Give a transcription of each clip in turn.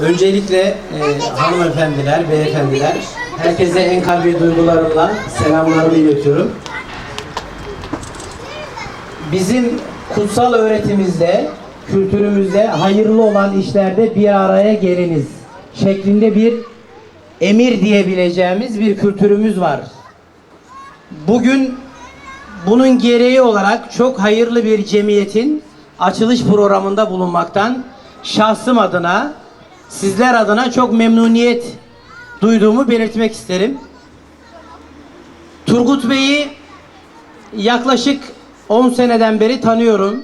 Öncelikle e, hanımefendiler, beyefendiler, herkese en kalbi duygularımla selamlarımı iletiyorum. Bizim kutsal öğretimizde, kültürümüzde hayırlı olan işlerde bir araya geliniz şeklinde bir emir diyebileceğimiz bir kültürümüz var. Bugün bunun gereği olarak çok hayırlı bir cemiyetin açılış programında bulunmaktan şahsım adına, sizler adına çok memnuniyet duyduğumu belirtmek isterim. Turgut Bey'i yaklaşık 10 seneden beri tanıyorum.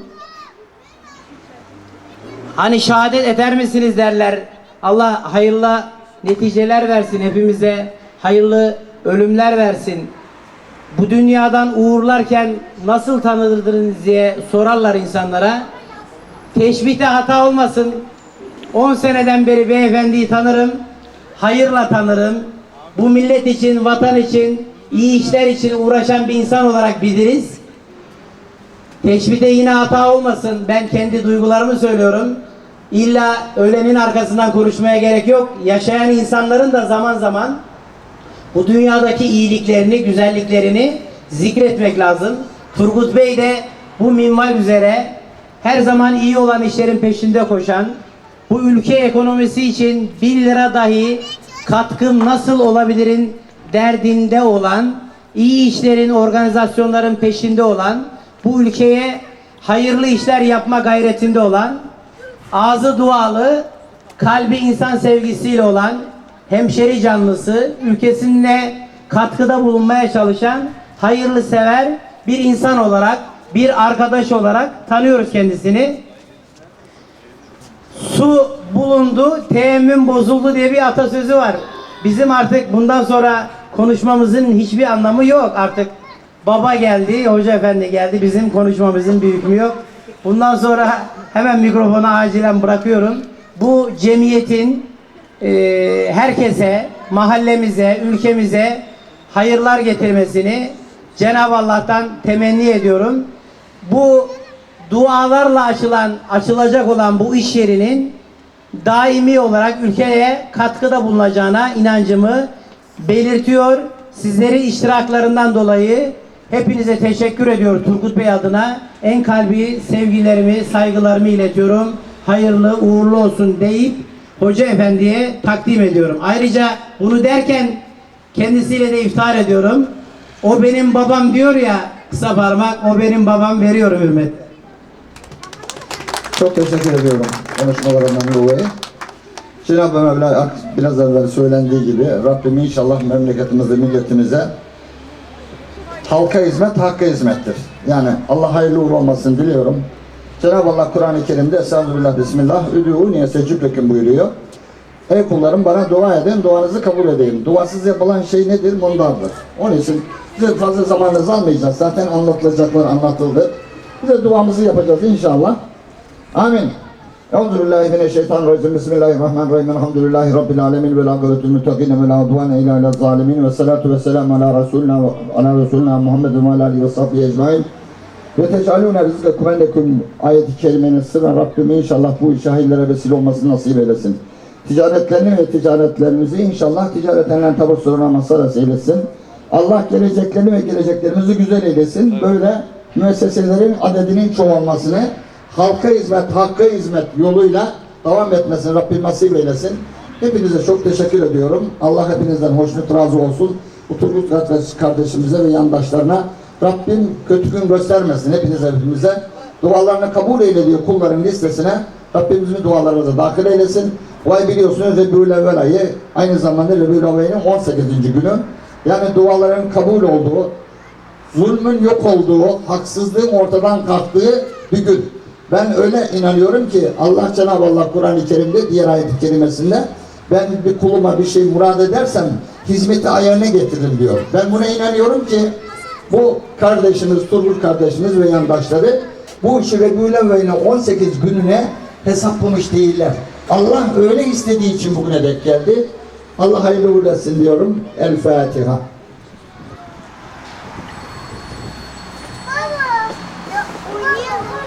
Hani şehadet eder misiniz derler. Allah hayırlı neticeler versin hepimize. Hayırlı ölümler versin. Bu dünyadan uğurlarken nasıl tanıdınız diye sorarlar insanlara. Teşbihte hata olmasın. 10 seneden beri beyefendiyi tanırım. Hayırla tanırım. Bu millet için, vatan için, iyi işler için uğraşan bir insan olarak biliriz. Teşbihte yine hata olmasın. Ben kendi duygularımı söylüyorum. İlla ölenin arkasından konuşmaya gerek yok. Yaşayan insanların da zaman zaman bu dünyadaki iyiliklerini, güzelliklerini zikretmek lazım. Turgut Bey de bu minval üzere her zaman iyi olan işlerin peşinde koşan, bu ülke ekonomisi için 1 lira dahi katkım nasıl olabilirin derdinde olan, iyi işlerin, organizasyonların peşinde olan, bu ülkeye hayırlı işler yapma gayretinde olan, ağzı dualı, kalbi insan sevgisiyle olan, hemşeri canlısı, ülkesine katkıda bulunmaya çalışan, hayırlı sever bir insan olarak, bir arkadaş olarak tanıyoruz kendisini. Su bulundu, teyemmüm bozuldu diye bir atasözü var. Bizim artık bundan sonra konuşmamızın hiçbir anlamı yok artık. Baba geldi, hoca efendi geldi. Bizim konuşmamızın bir hükmü yok. Bundan sonra hemen mikrofonu acilen bırakıyorum. Bu cemiyetin e, herkese, mahallemize, ülkemize hayırlar getirmesini Cenab-ı Allah'tan temenni ediyorum. Bu dualarla açılan, açılacak olan bu iş yerinin daimi olarak ülkeye katkıda bulunacağına inancımı belirtiyor. Sizlerin iştiraklarından dolayı hepinize teşekkür ediyorum Turgut Bey adına. En kalbi sevgilerimi, saygılarımı iletiyorum. Hayırlı, uğurlu olsun deyip Hoca Efendi'ye takdim ediyorum. Ayrıca bunu derken kendisiyle de iftihar ediyorum. O benim babam diyor ya kısa parmak, o benim babam veriyorum hürmet. Çok teşekkür ediyorum konuşmalarından dolayı. Cenab-ı Mevla biraz evvel söylendiği gibi Rabbim inşallah memleketimize, milletimize halka hizmet, hakka hizmettir. Yani Allah hayırlı uğurlu olmasını diliyorum. Cenab-ı Allah Kur'an-ı Kerim'de Estağfirullah Bismillah Üdû'u niye secüblekim buyuruyor. Ey kullarım bana dua edin, duanızı kabul edeyim. Duasız yapılan şey nedir? Mundardır. Onun için bize fazla zamanınızı almayacağız. Zaten anlatılacaklar anlatıldı. Bize duamızı yapacağız inşallah. Amin. Euzubillahimineşşeytanirracim. Bismillahirrahmanirrahim. Elhamdülillahi Rabbil alemin. Ve lâgıvetül müttakine ve lâ udvâne ilâ ilâ zalimin. Ve salatu ve selamu ala Resulina ala Resulina Muhammedin ve ala alihi ve sahbihi ecmain. Ve tecalûne rizqekum ennekum ayeti kerimenin sırrı Rabbim inşallah bu işe hayırlara vesile olmasını nasip eylesin. Ticaretlerini ve ticaretlerimizi inşallah ticaretlerinden tabur soruna masaras eylesin. Allah geleceklerini ve geleceklerimizi güzel eylesin. Böyle müesseselerin adedinin çoğalmasını, halka hizmet, hakka hizmet yoluyla devam etmesini Rabbim nasip eylesin. Hepinize çok teşekkür ediyorum. Allah hepinizden hoşnut razı olsun. Bu Turgut kardeşimize ve yandaşlarına Rabbim kötü gün göstermesin hepinize hepimize. Dualarını kabul eyle diyor kulların listesine. Rabbimizin dualarımıza dahil eylesin. Bu ay biliyorsunuz Rebül Evvel ayı aynı zamanda Rebül Evvel'in 18. günü. Yani duaların kabul olduğu, zulmün yok olduğu, haksızlığın ortadan kalktığı bir gün. Ben öyle inanıyorum ki Allah Cenab-ı Allah Kur'an-ı Kerim'de diğer ayet-i kerimesinde ben bir kuluma bir şey murad edersem hizmeti ayarına getiririm diyor. Ben buna inanıyorum ki bu kardeşimiz, Turgut kardeşimiz ve yandaşları bu işi Rebü'yle ve 18 gününe hesaplamış değiller. Allah öyle istediği için bugüne dek geldi. Allah hayırlı uğurlu etsin diyorum. El Fatiha.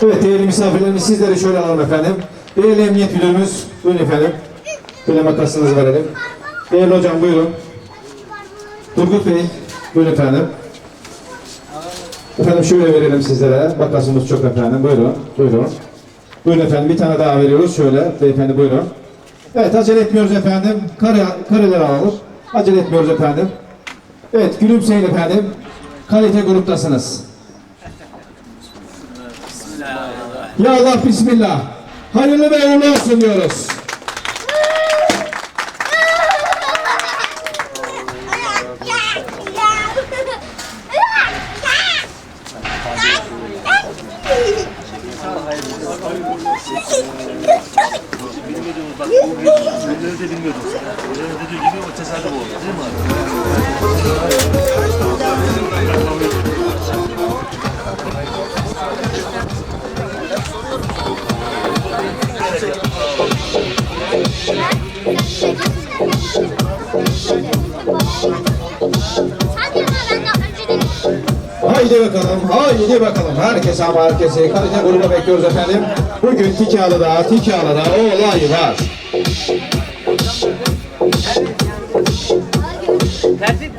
Evet değerli misafirlerimiz sizleri şöyle alalım efendim. Değerli Emniyet Müdürümüz, buyurun efendim. Böyle makasınızı verelim. Değerli hocam buyurun. Turgut Bey, buyurun efendim. Efendim şöyle verelim sizlere. Makasımız çok efendim. Buyurun, buyurun. Buyurun efendim bir tane daha veriyoruz. Şöyle beyefendi buyurun. Evet acele etmiyoruz efendim. Kare, kareler alalım. Acele etmiyoruz efendim. Evet gülümseyin efendim. Kalite gruptasınız. Ya Allah bismillah. Hayırlı ve uğurlu olsun diyoruz. Haydi bakalım, haydi bakalım. Herkes ama herkesi kalite gruba bekliyoruz efendim. Bugün Tikalı'da, Tikalı'da olay var. Haydi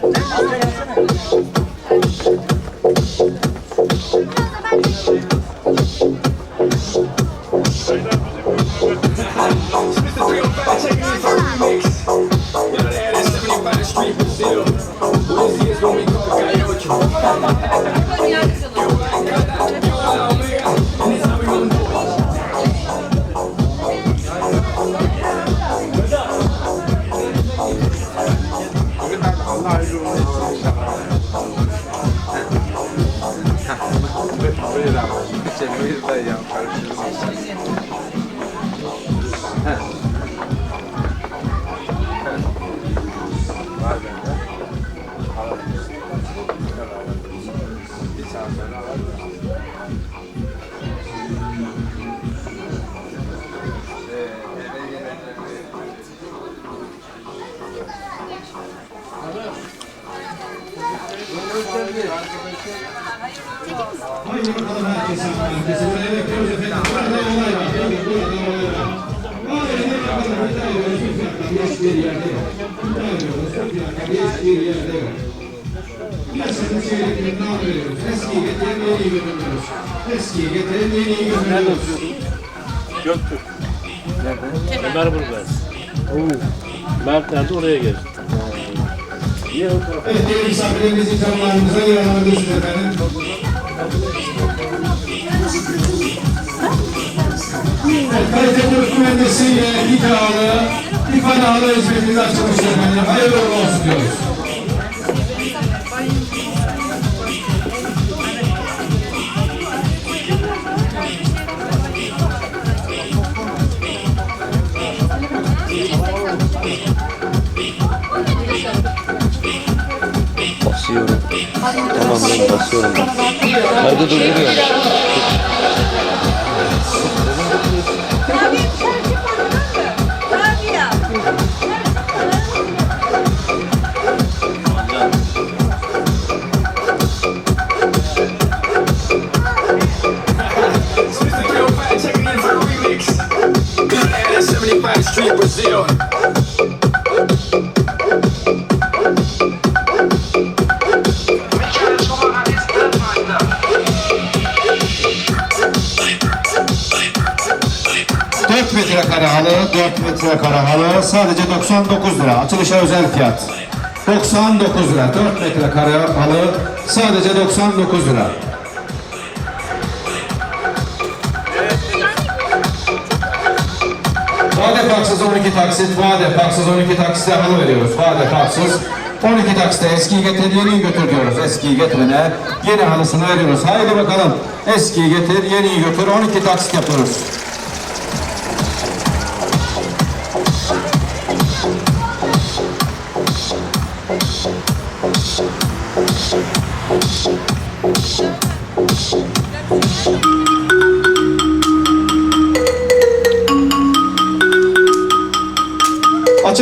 bir yerde yok. Piyasanın seyretmeni ne veriyoruz? Eskiyi getiren yeniyi götürüyoruz. Eskiyi getiren yeniyi götürüyoruz. Göktürk. Ömer Burgaz. Mert nerede oraya tarafa? Evet, değerli misafirlerimiz, ikramlarımıza yer alabilirsiniz efendim. Evet, kalite Türk mühendisiyle iddialı, ifadalı hizmetimiz açılmıştır efendim. Hayırlı olsun diyoruz. Basıyorum. Tamam ben basıyorum. Kaydı durduruyorum. Metrekare halı, 4 metrekare halı sadece 99 lira. Açılışa özel fiyat. 99 lira. 4 metrekare halı sadece 99 lira. Vade faksız 12 taksit, vade faksız 12 taksitle halı veriyoruz. Vade faksız 12 taksitle eskiyi getir, yeniyi götür diyoruz. Eskiyi getirene yeni halısını veriyoruz. Haydi bakalım. Eskiyi getir, yeniyi götür. 12 taksit yapıyoruz.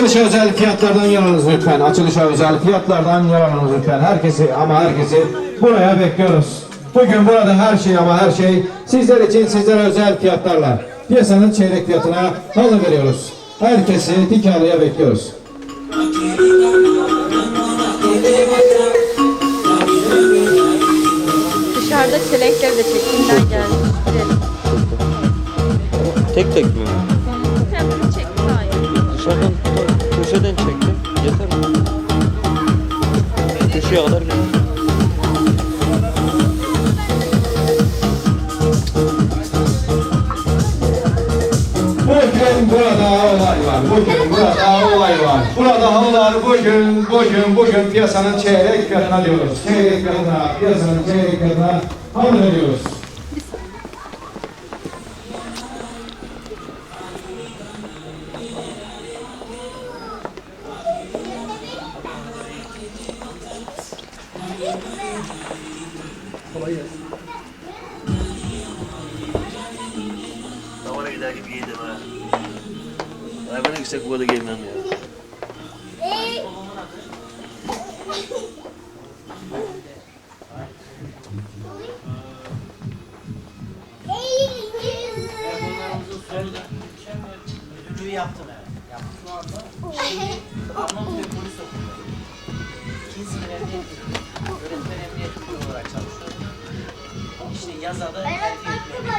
Açılışa özel fiyatlardan yararınız lütfen. Açılışa özel fiyatlardan yararınız lütfen. Herkesi ama herkesi buraya bekliyoruz. Bugün burada her şey ama her şey sizler için sizlere özel fiyatlarla. piyasanın çeyrek fiyatına halı veriyoruz. Herkesi Dikhalı'ya bekliyoruz. Dışarıda çelenkleri de çekimden geldi. Tek tek mi? Kendini çekti hayır. Dışarıdan da köşeden çektim. Yeter mi? Köşeye kadar gitti. Bugün burada olay var. Bugün burada olay var. Burada halılar bugün, bugün, bugün piyasanın çeyrek fiyatına diyoruz. Çeyrek fiyatına, piyasanın çeyrek fiyatına halı veriyoruz. Giydim ha. Ay ben yüksek böyle giymem ya. Müdürlüğü yaptım evet. Yaptım. Şu anda Arnavut ve polis okulu. İkinci emniyet. Öğretmen emniyet müdürü olarak çalışıyorum. İşte yazada terfi etmeye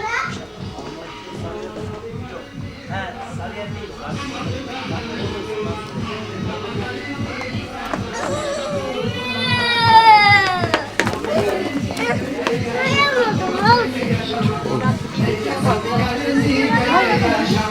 bekliyorum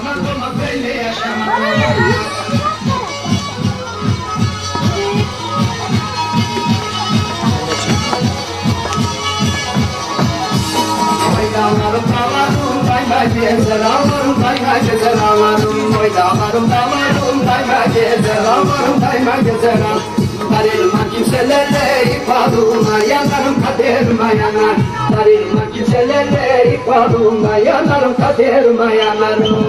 gezer ağlarım Oynalarım dağlarım dayma gezer ağlarım dayma gezer ağlarım Darılma kimselerle ifaduma yanarım kaderime yanar Darılma kimselerle ifaduma yanarım kaderime yanarım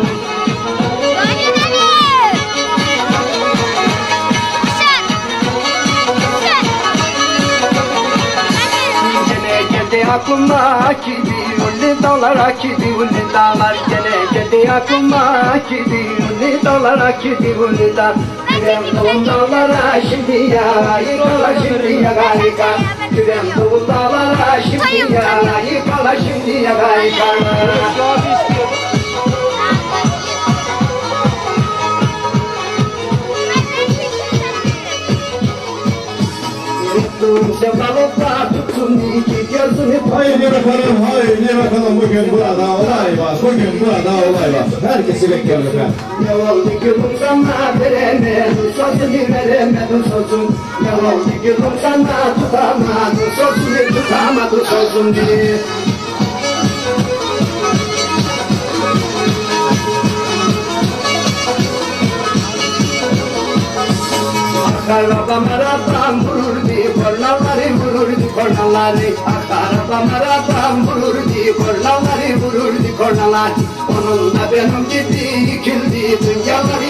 gibi Ünlü dağlara gibi ünlü dağlar Gene geldi aklıma gibi Ünlü dağlara gibi ünlü dağlar Güven doğum dağlara şimdi ya Yıkala şimdi ya gayika Güven doğum dağlara şimdi ya Yıkala şimdi ya gayika Tuttum tuttum iki gözünü Haydi bakalım, haydi bakalım bugün burada olay var. Bugün burada olay var. Herkesi bekliyoruz efendim. Ne oldu gülüm sana veremedim Sözünü veremedim sözüm Ne oldu gülüm sana tutamadım Sözünü tutamadım sözümü Arabam arabam vururdu kornaları vururdu kornaları Arabam arabam vururdu kornaları vururdu kornalar Onunla benim gibi yıkıldı dünyaları